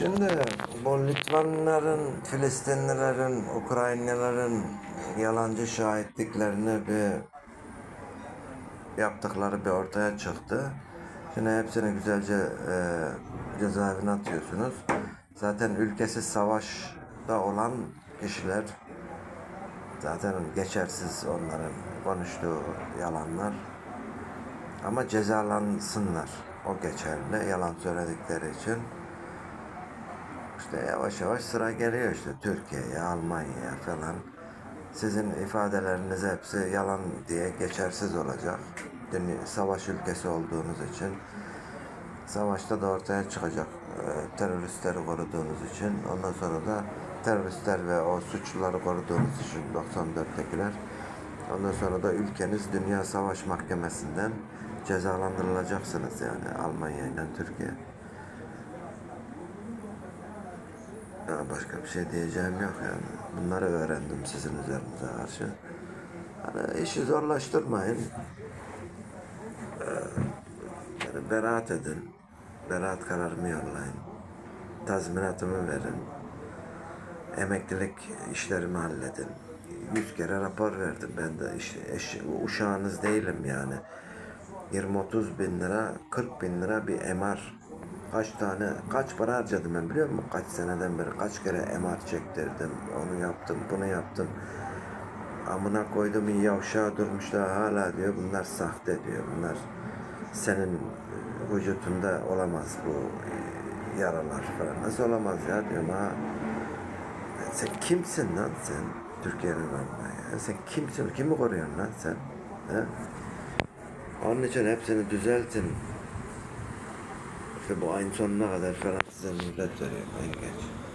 Şimdi bu Litvanların, Filistinlilerin, Ukraynalıların yalancı şahitliklerini bir yaptıkları bir ortaya çıktı. Şimdi hepsini güzelce e, cezaevine atıyorsunuz. Zaten ülkesi savaşta olan kişiler zaten geçersiz onların konuştuğu yalanlar. Ama cezalansınlar. O geçerli yalan söyledikleri için. İşte yavaş yavaş sıra geliyor işte Türkiye'ye, Almanya'ya falan. Sizin ifadeleriniz hepsi yalan diye geçersiz olacak. Dünya, savaş ülkesi olduğunuz için. Savaşta da ortaya çıkacak e, teröristleri koruduğunuz için. Ondan sonra da teröristler ve o suçluları koruduğunuz için 94'tekiler. Ondan sonra da ülkeniz Dünya Savaş Mahkemesi'nden cezalandırılacaksınız yani Almanya ile Türkiye. Ya başka bir şey diyeceğim yok yani. Bunları öğrendim sizin üzerinize karşı. Hani işi zorlaştırmayın. Ee, yani beraat edin. Beraat kararımı yollayın. Tazminatımı verin. Emeklilik işlerimi halledin. Yüz kere rapor verdim. Ben de işte eş, uşağınız değilim yani. 20-30 bin lira, 40 bin lira bir MR. Kaç tane, kaç para harcadım ben biliyor musun? Kaç seneden beri kaç kere MR çektirdim. Onu yaptım, bunu yaptım. Amına koydum iyi yavşağı durmuşlar hala diyor. Bunlar sahte diyor. Bunlar senin e, vücutunda olamaz bu e, yaralar falan. Nasıl olamaz ya diyorum ha. Sen kimsin lan sen? Türkiye'nin anlayı. Sen kimsin? Kimi koruyorsun lan sen? He? Onun için hepsini düzeltin. İşte bu ayın sonuna kadar falan size mühlet veriyorum en geç.